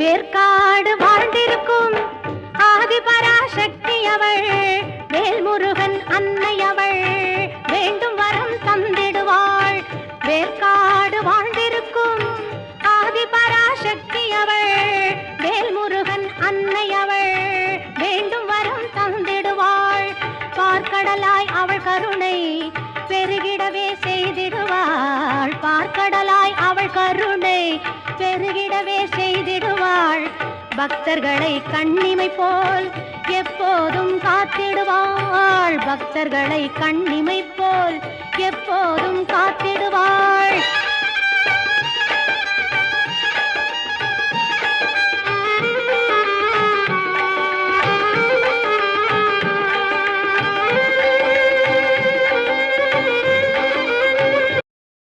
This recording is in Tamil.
வேர்க்காடு வாழ்ந்திருக்கும் ஆதி பராசக்தி அவள் வேல்முருகன் அன்னை அவள் வேண்டும் வரம் தந்திடுவாள். வேர்க்காடு வாழ்ந்திருக்கும் ஆதி பராசக்தி அவள் வேல்முருகன் அன்னை அவள் வேண்டும் வரம் தந்திடுவாள். பார்க்கடலாய் அவள் கருணை பெருகிடவே செய்திடுவாள். பார்க்கட பெருகிடவே செய்திடுவாள். பக்தர்களை கண்ணிமை போல் எப்போதும் காத்திடுவாள். பக்தர்களை கண்ணிமை போல் எப்போ